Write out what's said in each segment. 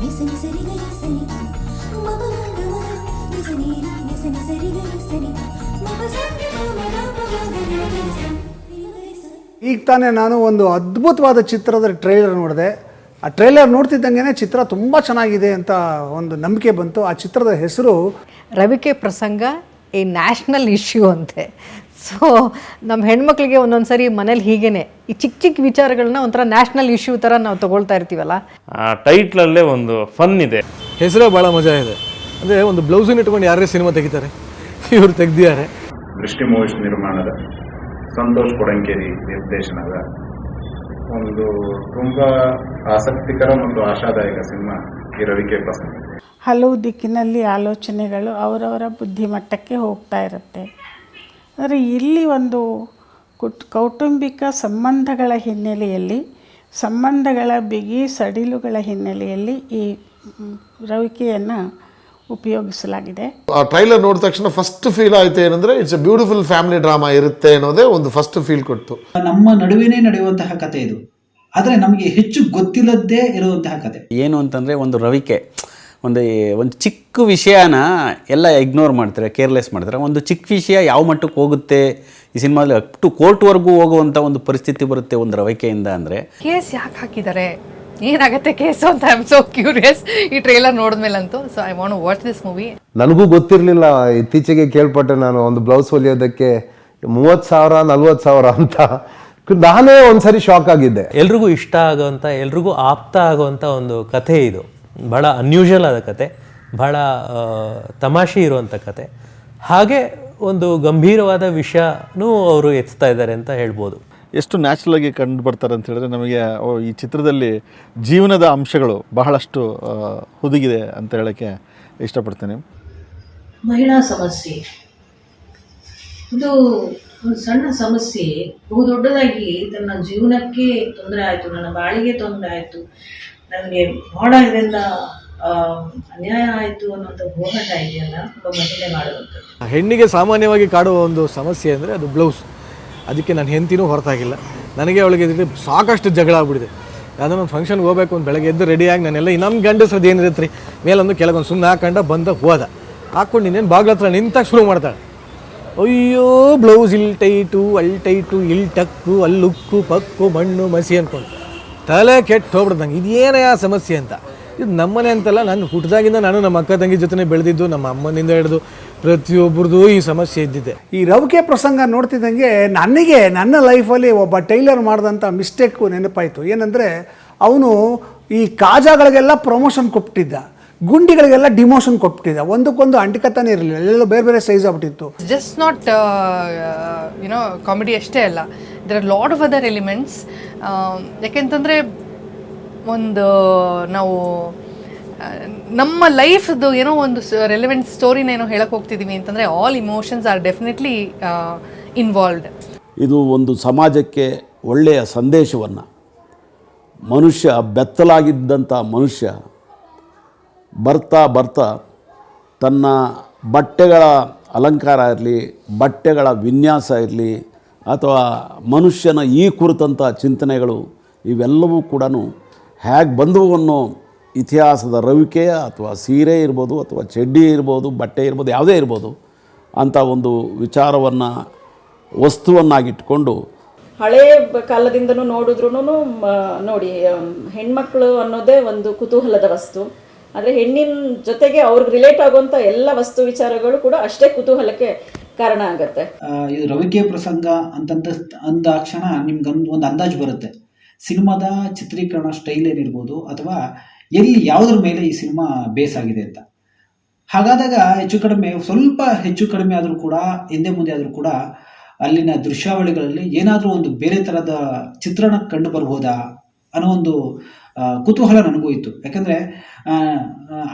నిసని సరిగ సని మమ గమ నిసని నిసని సరిగ సని మమ సని మమ రామ గమ ಈಗ ತಾನೇ ನಾನು ಒಂದು ಅದ್ಭುತವಾದ ಚಿತ್ರದ ಟ್ರೈಲರ್ ನೋಡಿದೆ ಆ ಟ್ರೈಲರ್ ನೋಡ್ತಿದ್ದಂಗೆ ಚಿತ್ರ ತುಂಬ ಚೆನ್ನಾಗಿದೆ ಅಂತ ಒಂದು ನಂಬಿಕೆ ಬಂತು ಆ ಚಿತ್ರದ ಹೆಸರು ರವಿಕೆ ಪ್ರಸಂಗ ಈ ನ್ಯಾಷನಲ್ ಇಶ್ಯೂ ಅಂತೆ ಸೊ ನಮ್ಮ ಹೆಣ್ಮಕ್ಳಿಗೆ ಒಂದೊಂದು ಸರಿ ಮನೇಲಿ ಹೀಗೇನೆ. ಈ ಚಿಕ್ಕ ಚಿಕ್ಕ ವಿಚಾರಗಳನ್ನ ಒಂಥರ ನ್ಯಾಷನಲ್ ಇಶ್ಯೂ ಥರ ನಾವು ತಗೊಳ್ತಾ ಇರ್ತೀವಲ್ಲ? ಆ ಟೈಟ್ಲಲ್ಲೇ ಒಂದು ಫನ್ ಇದೆ. ಹೆಸರೇ ಭಾಳ ಮಜಾ ಇದೆ. ಅಂದರೆ ಒಂದು ಬ್ಲೌಸನ್ನು ಇಟ್ಕೊಂಡು ಯಾರೇ ಸಿನಿಮಾ ತೆಗಿತಾರೆ? ಇವರು ತೆಗ್ದಿದ್ದಾರೆ. ದೃಷ್ಟಿ ಮೂವೀಸ್ ನಿರ್ಮಾಣದ ಸಂತೋಷ್ ಕೊಡಂಕೇರಿ ನಿರ್ದೇಶನದ ಒಂದು ತುಂಬ ಆಸಕ್ತಿಕರ ಮತ್ತು ಆಶಾದಾಯಕ ಸಿನಿಮಾ ಈ ರವಿಕೆ ಪ್ರಸಂಗ ಹಲವು ದಿಕ್ಕಿನಲ್ಲಿ ಆಲೋಚನೆಗಳು ಅವರವರ ಬುದ್ಧಿಮಟ್ಟಕ್ಕೆ ಹೋಗ್ತಾ ಇರುತ್ತೆ. ಆದರೆ ಇಲ್ಲಿ ಒಂದು ಕುಟ್ ಕೌಟುಂಬಿಕ ಸಂಬಂಧಗಳ ಹಿನ್ನೆಲೆಯಲ್ಲಿ ಸಂಬಂಧಗಳ ಬಿಗಿ ಸಡಿಲುಗಳ ಹಿನ್ನೆಲೆಯಲ್ಲಿ ಈ ರವಿಕೆಯನ್ನು ಉಪಯೋಗಿಸಲಾಗಿದೆ. ಆ ಟ್ರೈಲರ್ ನೋಡಿದ ತಕ್ಷಣ ಫಸ್ಟ್ ಫೀಲ್ ಆಯಿತು ಏನಂದ್ರೆ it's a beautiful family drama ಇರುತ್ತೆ ಅನ್ನೋದೇ ಒಂದು ಫಸ್ಟ್ ಫೀಲ್ ಕೊಟ್ಟು ನಮ್ಮ ನಡುವೆನೇ ನಡೆಯುವಂತಹ ಕತೆ ಇದು. ಆದರೆ ನಮಗೆ ಹೆಚ್ಚು ಗೊತ್ತಿಲ್ಲದ್ದೇ ಇರುವಂತಹ ಕತೆ ಏನು ಅಂತಂದರೆ ಒಂದು ರವಿಕೆ. ಒಂದು ಒಂದು ಚಿಕ್ಕ ವಿಷಯನ ಎಲ್ಲ ಇಗ್ನೋರ್ ಮಾಡ್ತಾರೆ ಕೇರ್ಲೆಸ್ ಮಾಡ್ತಾರೆ. ಒಂದು ಚಿಕ್ಕ ವಿಷಯ ಯಾವ ಮಟ್ಟಕ್ಕೆ ಹೋಗುತ್ತೆ ಈ ಸಿನಿಮಾದಲ್ಲಿ ಅಪ್ ಟು ಕೋರ್ಟ್ವರೆಗೂ ಹೋಗುವಂಥ ಒಂದು ಪರಿಸ್ಥಿತಿ ಬರುತ್ತೆ ಒಂದು ರವಿಕೆಯಿಂದ ಅಂದರೆ. ಕೇಸ್ ಯಾಕೆ ಹಾಕಿದ್ದಾರೆ? ಏನಾಗುತ್ತೆ ಕೇಸು ಅಂತ? ಐ ಆಮ್ ಸೋ ಕ್ಯೂರಿಯಸ್ ಈ trailer ನೋಡಿದ್ಮೇಲಂತೂ so I want watch this movie ನನಗೂ ಗೊತ್ತಿರಲಿಲ್ಲ ಇತ್ತೀಚೆಗೆ ಕೇಳ್ಪಟ್ಟೆ ನಾನು ಒಂದು ಬ್ಲೌಸ್ ಹೊಲಿಯೋದಕ್ಕೆ ಮೂವತ್ತು ಸಾವಿರ ನಲ್ವತ್ತು ಸಾವಿರ ಅಂತ. ನಾನೇ ಒಂದ್ಸರಿ ಶಾಕ್ ಆಗಿದ್ದೆ. ಎಲ್ರಿಗೂ ಇಷ್ಟ ಆಗುವಂಥ ಎಲ್ರಿಗೂ ಆಪ್ತ ಆಗುವಂಥ ಒಂದು ಕಥೆ ಇದು. ಭಾಳ ಅನ್ಯೂಷಲ್ ಆದ ಕತೆ ಭಾಳ ತಮಾಷೆ ಇರುವಂಥ ಕತೆ. ಹಾಗೆ ಒಂದು ಗಂಭೀರವಾದ ವಿಷಯನೂ ಅವರು ಎತ್ತಾ ಇದ್ದಾರೆ ಅಂತ ಹೇಳ್ಬೋದು. ಎಷ್ಟು ನ್ಯಾಚುರಲ್ ಆಗಿ ಕಂಡು ಬರ್ತಾರೆ ಅಂತ ಹೇಳಿದ್ರೆ ನಮಗೆ ಈ ಚಿತ್ರದಲ್ಲಿ ಜೀವನದ ಅಂಶಗಳು ಬಹಳಷ್ಟು ಹುದುಗಿದೆ ಅಂತ ಹೇಳಕ್ಕೆ ಇಷ್ಟಪಡ್ತೇನೆ. ಮಹಿಳಾ ಸಮಸ್ಯೆ. ಇದು ಒಂದು ಸಣ್ಣ ಸಮಸ್ಯೆ ಬಹು ದೊಡ್ಡದಾಗಿ ನನ್ನ ಜೀವನಕ್ಕೆ ತೊಂದರೆ ಆಯಿತು ನನ್ನ ಬಾಳಿಗೆ ತೊಂದರೆ ಆಯಿತು. ನನಗೆ ಇದೆಲ್ಲ ಅನ್ಯಾಯ ಆಯಿತು ಅನ್ನೋಂಥ ಹೋರಾಟ ಇದೆಯಲ್ಲ ಒಬ್ಬ ಮಹಿಳೆ ಮಾಡುವಂಥದ್ದು. ಹೆಣ್ಣಿಗೆ ಸಾಮಾನ್ಯವಾಗಿ ಕಾಡುವ ಒಂದು ಸಮಸ್ಯೆ ಅಂದರೆ ಅದು ಬ್ಲೌಸ್ ಅದಕ್ಕೆ ನಾನು ಹೆಂತಿನೂ ಹೊರತಾಗಿಲ್ಲ. ನನಗೆ ಅವಳಿಗೆ ಸಾಕಷ್ಟು ಜಗಳ ಆಗ್ಬಿಡಿದೆ ಯಾವುದೋ ಒಂದು ಫಂಕ್ಷನ್ಗೆ ಹೋಗ್ಬೇಕು ಒಂದು ಬೆಳಗ್ಗೆ ಎದ್ದು ರೆಡಿಯಾಗಿ ನಾನೆಲ್ಲ ನಮ್ಮ ಗಂಡಸ್ರದ್ದು ಏನಿರುತ್ತೆ ರೀ ಮೇಲೊಂದು ಕೆಳಗೊಂದು ಸುಮ್ಮನೆ ಹಾಕೊಂಡ ಬಂದ ಹೋದ. ಹಾಕ್ಕೊಂಡು ಇನ್ನೇನು ಬಾಗ್ಲ ಹತ್ರ ನಿಂತಾಗ ಶುರು ಮಾಡ್ತಾಳೆ. ಅಯ್ಯೋ ಬ್ಲೌಸ್ ಇಲ್ಲಿ ಟೈಟು ಅಲ್ಲಿ ಟೈಟು ಇಲ್ಲಿ ಟಕ್ಕು ಅಲ್ಲಿ ಉಕ್ಕು ಪಕ್ಕು, ಮಣ್ಣು, ಮಸಿ ಅಂದ್ಕೊಂಡು ತಲೆ ಕೆಟ್ಟು ಹೋಗ್ಬಿಡ್ದು ನಂಗೆ ಇದೇನೇ ಆ ಸಮಸ್ಯೆ ಅಂತ. ಇದು ನಮ್ಮನೆ ಅಂತಲ್ಲ ನಾನು ಹುಟ್ಟಿದಾಗಿಂದ ನಾನು ನಮ್ಮ ಅಕ್ಕ ತಂಗಿ ಜೊತೆ ಬೆಳೆದಿದ್ದು ನಮ್ಮ ಅಮ್ಮನಿಂದ ಹಿಡಿದು ಪ್ರತಿಯೊಬ್ಬರದು ಈ ಸಮಸ್ಯೆ ಇದ್ದಿದ್ದೆ. ಈ ರವಿಕೆ ಪ್ರಸಂಗ ನೋಡ್ತಿದ್ದಂಗೆ ನನಗೆ ನನ್ನ ಲೈಫಲ್ಲಿ ಒಬ್ಬ ಟೈಲರ್ ಮಾಡಿದಂಥ ಮಿಸ್ಟೇಕು ನೆನಪಾಯಿತು. ಏನಂದರೆ ಅವನು ಈ ಕಾಜಾಗಳಿಗೆಲ್ಲ ಪ್ರಮೋಷನ್ ಕೊಟ್ಟಿದ್ದ ಗುಂಡಿಗಳಿಗೆಲ್ಲ ಡಿಮೋಷನ್ ಕೊಟ್ಟಿದ್ದ ಒಂದಕ್ಕೊಂದು ಅಂಟಿಕತಾನೆ ಇರಲಿಲ್ಲ. ಎಲ್ಲೆಲ್ಲೋ ಬೇರೆ ಬೇರೆ ಸೈಜ್ ಆಗ್ಬಿಟ್ಟಿತ್ತು. ಜಸ್ಟ್ ನಾಟ್ ಯುನೋ ಕಾಮಿಡಿ ಅಷ್ಟೇ ಅಲ್ಲ. There are lot of other elements ಯಾಕೆಂತಂದರೆ ಒಂದು, ನಾವು ನಮ್ಮ ಲೈಫ್ದು ಏನೋ ಒಂದು ರೆಲೆವೆಂಟ್ ಸ್ಟೋರಿನ ಏನೋ ಹೇಳಕ್ಕೆ ಹೋಗ್ತಿದ್ದೀವಿ ಅಂತಂದರೆ all emotions are definitely involved ಇದು ಒಂದು ಸಮಾಜಕ್ಕೆ ಒಳ್ಳೆಯ ಸಂದೇಶವನ್ನು. ಮನುಷ್ಯ ಬೆತ್ತಲಾಗಿದ್ದಂಥ ಮನುಷ್ಯ ಬರ್ತಾ ಬರ್ತಾ ತನ್ನ ಬಟ್ಟೆಗಳ ಅಲಂಕಾರ ಇರಲಿ, ಬಟ್ಟೆಗಳ ವಿನ್ಯಾಸ ಇರಲಿ ಅಥವಾ ಮನುಷ್ಯನ ಈ ಕುರಿತಂಥ ಚಿಂತನೆಗಳು ಇವೆಲ್ಲವೂ ಕೂಡ ಹೇಗೆ ಬಂದವು ಅನ್ನೋ ಇತಿಹಾಸದ ರವಿಕೆಯ ಅಥವಾ ಸೀರೆ ಇರ್ಬೋದು ಅಥವಾ ಚಡ್ಡಿ ಇರ್ಬೋದು, ಬಟ್ಟೆ ಇರ್ಬೋದು, ಯಾವುದೇ ಇರ್ಬೋದು ಅಂತ ಒಂದು ವಿಚಾರವನ್ನು, ವಸ್ತುವನ್ನಾಗಿಟ್ಕೊಂಡು ಹಳೆ ಕಾಲದಿಂದನೂ ನೋಡಿದ್ರೂ ನೋಡಿ ಹೆಣ್ಮಕ್ಳು ಅನ್ನೋದೇ ಒಂದು ಕುತೂಹಲದ ವಸ್ತು. ಆದರೆ ಹೆಣ್ಣಿನ ಜೊತೆಗೆ ಅವ್ರಿಗೆ ರಿಲೇಟ್ ಆಗುವಂಥ ಎಲ್ಲ ವಸ್ತು ವಿಚಾರಗಳು ಕೂಡ ಅಷ್ಟೇ ಕುತೂಹಲಕ್ಕೆ ಕಾರಣ ಆಗುತ್ತೆ. ಇದು ರವಿಕೆ ಪ್ರಸಂಗ ಅಂತಂತ ಅಂದಾಕ್ಷಣ ನಿಮ್ಗೆ ಒಂದು ಅಂದಾಜು ಬರುತ್ತೆ. ಸಿನಿಮಾದ ಚಿತ್ರೀಕರಣ ಸ್ಟೈಲ್ ಏನಿರ್ಬೋದು ಅಥವಾ ಎಲ್ಲಿ ಯಾವುದ್ರ ಮೇಲೆ ಈ ಸಿನಿಮಾ ಬೇಸ್ ಆಗಿದೆ ಅಂತ. ಹಾಗಾದಾಗ ಹೆಚ್ಚು ಕಡಿಮೆ, ಸ್ವಲ್ಪ ಹೆಚ್ಚು ಕಡಿಮೆ ಆದರೂ ಕೂಡ, ಹಿಂದೆ ಮುಂದೆ ಆದರೂ ಕೂಡ, ಅಲ್ಲಿನ ದೃಶ್ಯಾವಳಿಗಳಲ್ಲಿ ಏನಾದರೂ ಒಂದು ಬೇರೆ ಥರದ ಚಿತ್ರಣ ಕಂಡು ಬರ್ಬೋದಾ ಅನ್ನೋ ಒಂದು ಕುತೂಹಲ ನನಗೂ ಇತ್ತು. ಯಾಕಂದರೆ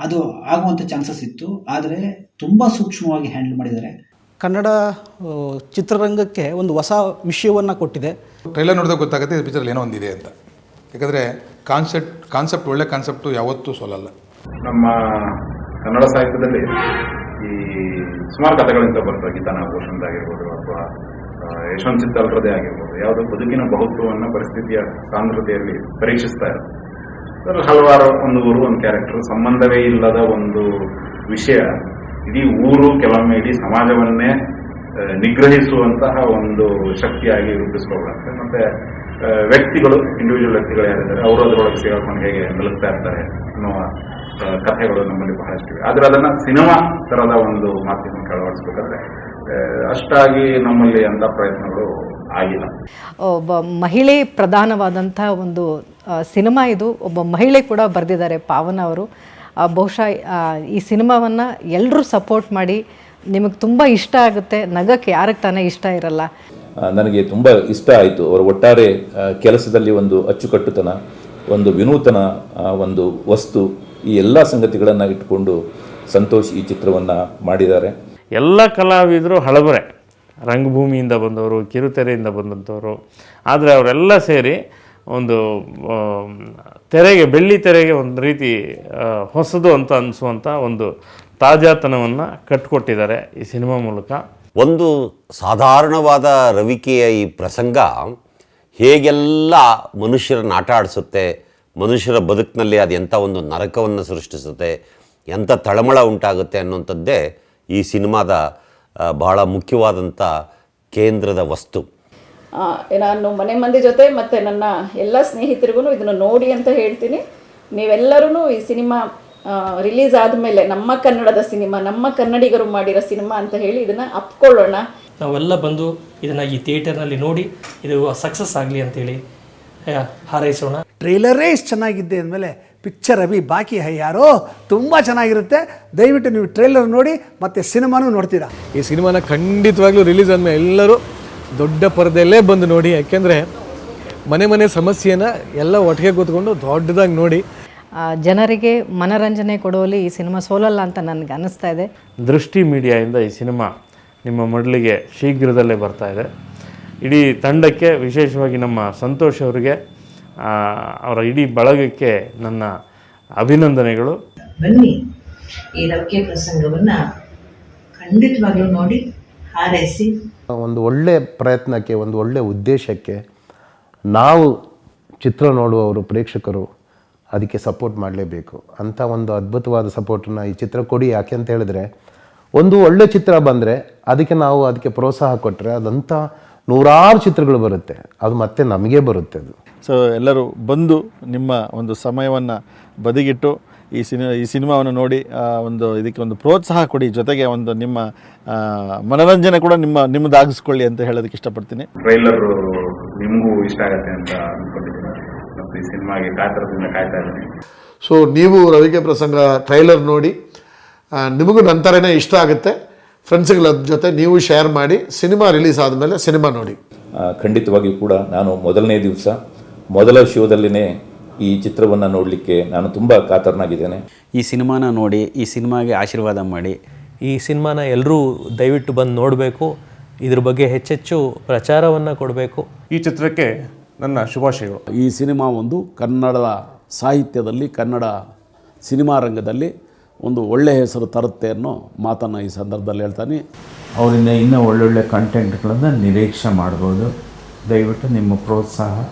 ಅದು ಆಗುವಂಥ ಚಾನ್ಸಸ್ ಇತ್ತು. ಆದರೆ ತುಂಬ ಸೂಕ್ಷ್ಮವಾಗಿ ಹ್ಯಾಂಡಲ್ ಮಾಡಿದ್ದಾರೆ. ಕನ್ನಡ ಚಿತ್ರರಂಗಕ್ಕೆ ಒಂದು ಹೊಸ ವಿಷಯವನ್ನು ಕೊಟ್ಟಿದೆ. ಟ್ರೈಲರ್ ನೋಡಿದಾಗ ಗೊತ್ತಾಗುತ್ತೆ ಈ ಪಿಕ್ಚರಲ್ಲಿ ಏನೋ ಒಂದಿದೆ ಅಂತ. ಯಾಕಂದರೆ ಕಾನ್ಸೆಪ್ಟ್ ಕಾನ್ಸೆಪ್ಟ್ ಒಳ್ಳೆ ಕಾನ್ಸೆಪ್ಟು ಯಾವತ್ತೂ ಸೋಲಲ್ಲ. ನಮ್ಮ ಕನ್ನಡ ಸಾಹಿತ್ಯದಲ್ಲಿ ಈ ಸುಮಾರು ಕಥೆಗಳಿಂದ ಬರ್ತವೆ ಗೀತಾನ ನಾಗಭೂಷಣದಾಗಿರ್ಬೋದು ಅಥವಾ ಯಶವಂತ ಚಿತ್ತಲ್ರದೇ ಆಗಿರ್ಬೋದು. ಯಾವುದೋ ಬದುಕಿನ ಬಹುತ್ವವನ್ನು ಪರಿಸ್ಥಿತಿಯ ಸಾಂದ್ರತೆಯಲ್ಲಿ ಪರೀಕ್ಷಿಸ್ತಾ ಇರುತ್ತೆ. ಅದ್ರಲ್ಲಿ ಹಲವಾರು ಒಂದು ಊರು ಒಂದು ಕ್ಯಾರೆಕ್ಟರ್ ಸಂಬಂಧವೇ ಇಲ್ಲದ ಒಂದು ವಿಷಯ. ಇಡೀ ಊರು ಕೆಲವೊಮ್ಮೆ ಇಡೀ ಸಮಾಜವನ್ನೇ ನಿಗ್ರಹಿಸುವಂತಹ ಒಂದು ಶಕ್ತಿಯಾಗಿ ರೂಪಿಸ್ಕೊಳ್ಳುತ್ತೆ ಮತ್ತೆ ವ್ಯಕ್ತಿಗಳು ಇಂಡಿವಿಜುವಲ್ ವ್ಯಕ್ತಿಗಳು ಯಾರಿದ್ದಾರೆ, ಅವರು ಅದರೊಳಗೆ ಸೇರ್ಕೊಂಡು ಹೇಗೆ ನಿಲ್ಲುತ್ತಾ ಇರ್ತಾರೆ ಅನ್ನುವ ಕಥೆಗಳು ನಮ್ಮಲ್ಲಿ ಬಹಳಷ್ಟಿವೆ. ಆದರೆ ಅದನ್ನ ಸಿನಿಮಾ ಥರದ ಒಂದು ಮಾಧ್ಯಮಕ್ಕೆ ಅಳವಡಿಸ್ಬೇಕಾದ್ರೆ ಅಷ್ಟಾಗಿ ನಮ್ಮಲ್ಲಿ ಅಂತ ಪ್ರಯತ್ನಗಳು ಆಗಿಲ್ಲ. ಒಬ್ಬ ಮಹಿಳೆ ಪ್ರಧಾನವಾದಂಥ ಒಂದು ಸಿನಿಮಾ ಇದು. ಒಬ್ಬ ಮಹಿಳೆ ಕೂಡ ಬರೆದಿದ್ದಾರೆ, ಪಾವನ ಅವರು. ಬಹುಶಃ ಈ ಸಿನಿಮಾವನ್ನು ಎಲ್ಲರೂ ಸಪೋರ್ಟ್ ಮಾಡಿ ನಿಮಗೆ ತುಂಬ ಇಷ್ಟ ಆಗುತ್ತೆ. ನಗಕ್ಕೆ ಯಾರಿಗೆ ತಾನೇ ಇಷ್ಟ ಇರಲ್ಲ. ನನಗೆ ತುಂಬ ಇಷ್ಟ ಆಯಿತು. ಅವರ ಒಟ್ಟಾರೆ ಕೆಲಸದಲ್ಲಿ ಒಂದು ಅಚ್ಚುಕಟ್ಟುತನ ಒಂದು ವಿನೂತನ ಒಂದು ವಸ್ತು ಈ ಎಲ್ಲ ಸಂಗತಿಗಳನ್ನು ಇಟ್ಟುಕೊಂಡು ಸಂತೋಷ್ ಈ ಚಿತ್ರವನ್ನು ಮಾಡಿದ್ದಾರೆ. ಎಲ್ಲ ಕಲಾವಿದರು ಹಳಬರೆ. ರಂಗಭೂಮಿಯಿಂದ ಬಂದವರು ಕಿರುತೆರೆಯಿಂದ ಬಂದಂಥವರು ಆದರೆ ಅವರೆಲ್ಲ ಸೇರಿ ಒಂದು ತೆರೆಗೆ, ಬೆಳ್ಳಿ ತೆರೆಗೆ ಒಂದು ರೀತಿ ಹೊಸದು ಅಂತ ಅನಿಸುವಂಥ ಒಂದು ತಾಜಾತನವನ್ನು ಕಟ್ಟಿಕೊಟ್ಟಿದ್ದಾರೆ ಈ ಸಿನಿಮಾ ಮೂಲಕ. ಒಂದು ಸಾಧಾರಣವಾದ ರವಿಕೆಯ ಈ ಪ್ರಸಂಗ ಹೇಗೆಲ್ಲ ಮನುಷ್ಯರನ್ನು ಆಟ ಆಡಿಸುತ್ತೆ, ಮನುಷ್ಯರ ಬದುಕಿನಲ್ಲಿ ಅದು ಎಂಥ ಒಂದು ನರಕವನ್ನು ಸೃಷ್ಟಿಸುತ್ತೆ, ಎಂಥ ತಳಮಳ ಉಂಟಾಗುತ್ತೆ ಅನ್ನುವಂಥದ್ದೇ ಈ ಸಿನಿಮಾದ ಬಹಳ ಮುಖ್ಯವಾದಂಥ ಕೇಂದ್ರದ ವಸ್ತು. ನಾನು ಮನೆ ಮಂದಿ ಜೊತೆ ಮತ್ತು ನನ್ನ ಎಲ್ಲ ಸ್ನೇಹಿತರಿಗೂ ಇದನ್ನು ನೋಡಿ ಅಂತ ಹೇಳ್ತೀನಿ. ನೀವೆಲ್ಲರೂ ಈ ಸಿನಿಮಾ ರಿಲೀಸ್ ಆದಮೇಲೆ ನಮ್ಮ ಕನ್ನಡದ ಸಿನಿಮಾ ನಮ್ಮ ಕನ್ನಡಿಗರು ಮಾಡಿರೋ ಸಿನಿಮಾ ಅಂತ ಹೇಳಿ ಇದನ್ನು ಅಪ್ಕೊಳ್ಳೋಣ. ನಾವೆಲ್ಲ ಬಂದು ಇದನ್ನು ಈ ಥಿಯೇಟರ್ನಲ್ಲಿ ನೋಡಿ ಇದು ಸಕ್ಸಸ್ ಆಗಲಿ ಅಂತೇಳಿ ಹಾರೈಸೋಣ. ಟ್ರೈಲರೇ ಇಷ್ಟು ಚೆನ್ನಾಗಿದ್ದೆ ಅಂದಮೇಲೆ ಪಿಕ್ಚರ್ ಅಭಿ ಬಾಕಿ ಹೈ ಯಾರೋ ತುಂಬ ಚೆನ್ನಾಗಿರುತ್ತೆ. ದಯವಿಟ್ಟು ನೀವು ಟ್ರೈಲರ್ ನೋಡಿ ಮತ್ತು ಸಿನಿಮಾನೂ ನೋಡ್ತೀರಾ. ಈ ಸಿನಿಮಾನ ಖಂಡಿತವಾಗ್ಲೂ ರಿಲೀಸ್ ಆದಮೇಲೆ ಎಲ್ಲರೂ ದೊಡ್ಡ ಪರದೆಯಲ್ಲೇ ಬಂದು ನೋಡಿ ಯಾಕೆಂದರೆ ಮನೆ ಮನೆ ಸಮಸ್ಯೆನ ಎಲ್ಲ ಒಟ್ಟಿಗೆ ಕೂತ್ಕೊಂಡು ದೊಡ್ಡದಾಗಿ ನೋಡಿ. ಆ, ಜನರಿಗೆ ಮನರಂಜನೆ ಕೊಡುವಲ್ಲಿ ಈ ಸಿನಿಮಾ ಸೋಲಲ್ಲ ಅಂತ ನನಗೆ ಅನ್ನಿಸ್ತಾ ಇದೆ. ದೃಷ್ಟಿ ಮೀಡಿಯಾದಿಂದ ಈ ಸಿನಿಮಾ ನಿಮ್ಮ ಮಡಲಿಗೆ ಶೀಘ್ರದಲ್ಲೇ ಬರ್ತಾ ಇದೆ. ಇಡೀ ತಂಡಕ್ಕೆ ವಿಶೇಷವಾಗಿ ನಮ್ಮ ಸಂತೋಷ್ ಅವರಿಗೆ ಅವರ ಇಡೀ ಬಳಗಕ್ಕೆ ನನ್ನ ಅಭಿನಂದನೆಗಳು. ಬನ್ನಿ ಈ ರವಿಕೆ ಪ್ರಸಂಗವನ್ನು ಖಂಡಿತವಾಗ್ಲೂ ನೋಡಿ ಹಾರೈಸಿ. ಒಂದು ಒಳ್ಳೆ ಪ್ರಯತ್ನಕ್ಕೆ ಒಂದು ಒಳ್ಳೆ ಉದ್ದೇಶಕ್ಕೆ ನಾವು ಚಿತ್ರ ನೋಡುವವರು ಪ್ರೇಕ್ಷಕರು ಅದಕ್ಕೆ ಸಪೋರ್ಟ್ ಮಾಡಲೇಬೇಕು. ಅಂಥ ಒಂದು ಅದ್ಭುತವಾದ ಸಪೋರ್ಟನ್ನು ಈ ಚಿತ್ರ ಕೊಡಿ. ಯಾಕೆ ಅಂತ ಹೇಳಿದ್ರೆ ಒಂದು ಒಳ್ಳೆ ಚಿತ್ರ ಬಂದರೆ ಅದಕ್ಕೆ ನಾವು ಅದಕ್ಕೆ ಪ್ರೋತ್ಸಾಹ ಕೊಟ್ಟರೆ ಅದಂಥ ನೂರಾರು ಚಿತ್ರಗಳು ಬರುತ್ತೆ. ಅದು ಮತ್ತೆ ನಮಗೆ ಬರುತ್ತೆ ಅದು. ಸೊ ಎಲ್ಲರೂ ಬಂದು ನಿಮ್ಮ ಒಂದು ಸಮಯವನ್ನು ಬದಿಗಿಟ್ಟು ಈ ಸಿನಿ ಈ ಸಿನಿಮಾವನ್ನು ನೋಡಿ ಆ, ಒಂದು ಇದಕ್ಕೆ ಒಂದು ಪ್ರೋತ್ಸಾಹ ಕೊಡಿ. ಜೊತೆಗೆ ಒಂದು ನಿಮ್ಮ ಆ, ಮನೋರಂಜನೆ ಕೂಡ ನಿಮ್ಮ ನಿಮ್ಮದಾಗಿಸ್ಕೊಳ್ಳಿ ಅಂತ ಹೇಳೋದಕ್ಕೆ ಇಷ್ಟಪಡ್ತೀನಿ. ಟ್ರೈಲರ್ ನಿಮಗೂ ಇಷ್ಟ ಆಗುತ್ತೆ ಅಂತ ಅನ್ಕೊಂಡಿದ್ದೀನಿ. ಮತ್ತು ಈ ಸಿನಿಮಾಗೆ ಕಾತರದಿಂದ ಕಾಯ್ತಾ ಇದ್ದೀನಿ. ಸೊ ನೀವು ರವಿಕೆ ಪ್ರಸಂಗ ಟ್ರೈಲರ್ ನೋಡಿ ನಿಮಗೂ ನಂತರನೇ ಇಷ್ಟ ಆಗುತ್ತೆ. ಫ್ರೆಂಡ್ಸ್ಗಳ ಜೊತೆ ನೀವು ಶೇರ್ ಮಾಡಿ ಸಿನಿಮಾ ರಿಲೀಸ್ ಆದಮೇಲೆ ಸಿನಿಮಾ ನೋಡಿ. ಖಂಡಿತವಾಗಿಯೂ ಕೂಡ ನಾನು ಮೊದಲನೇ ದಿವಸ ಮೊದಲ ಶೋದಲ್ಲಿನೇ ಈ ಚಿತ್ರವನ್ನು ನೋಡಲಿಕ್ಕೆ ನಾನು ತುಂಬ ಕಾತರನಾಗಿದ್ದೇನೆ. ಈ ಸಿನಿಮಾನ ನೋಡಿ ಈ ಸಿನಿಮಾಗೆ ಆಶೀರ್ವಾದ ಮಾಡಿ. ಈ ಸಿನಿಮಾನ ಎಲ್ಲರೂ ದಯವಿಟ್ಟು ಬಂದು ನೋಡಬೇಕು. ಇದ್ರ ಬಗ್ಗೆ ಹೆಚ್ಚೆಚ್ಚು ಪ್ರಚಾರವನ್ನು ಕೊಡಬೇಕು. ಈ ಚಿತ್ರಕ್ಕೆ ನನ್ನ ಶುಭಾಶಯಗಳು. ಈ ಸಿನಿಮಾ ಒಂದು ಕನ್ನಡದ ಸಾಹಿತ್ಯದಲ್ಲಿ ಕನ್ನಡ ಸಿನಿಮಾ ರಂಗದಲ್ಲಿ ಒಂದು ಒಳ್ಳೆಯ ಹೆಸರು ತರುತ್ತೆ ಅನ್ನೋ ಮಾತನ್ನು ಈ ಸಂದರ್ಭದಲ್ಲಿ ಹೇಳ್ತಾನೆ. ಅವರಿಂದ ಇನ್ನೂ ಒಳ್ಳೊಳ್ಳೆ ಕಂಟೆಂಟ್ಗಳನ್ನು ನಿರೀಕ್ಷೆ ಮಾಡ್ಬೋದು. ದಯವಿಟ್ಟು ನಿಮ್ಮ ಪ್ರೋತ್ಸಾಹ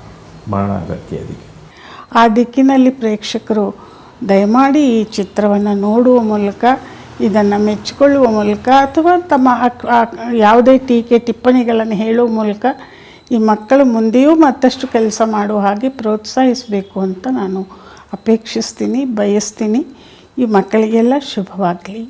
ಭಾಳ ಅಗತ್ಯ ಅದಕ್ಕೆ ಆ ದಿಕ್ಕಿನಲ್ಲಿ ಪ್ರೇಕ್ಷಕರು ದಯಮಾಡಿ ಈ ಚಿತ್ರವನ್ನು ನೋಡುವ ಮೂಲಕ, ಇದನ್ನು ಮೆಚ್ಚಿಕೊಳ್ಳುವ ಮೂಲಕ, ಅಥವಾ ತಮ್ಮ ಯಾವುದೇ ಟೀಕೆ, ಟಿಪ್ಪಣಿಗಳನ್ನು ಹೇಳುವ ಮೂಲಕ ಈ ಮಕ್ಕಳು ಮುಂದೆಯೂ ಮತ್ತಷ್ಟು ಕೆಲಸ ಮಾಡುವ ಹಾಗೆ ಪ್ರೋತ್ಸಾಹಿಸಬೇಕು ಅಂತ ನಾನು ಅಪೇಕ್ಷಿಸ್ತೀನಿ, ಬಯಸ್ತೀನಿ. ಈ ಮಕ್ಕಳಿಗೆಲ್ಲ ಶುಭವಾಗಲಿ.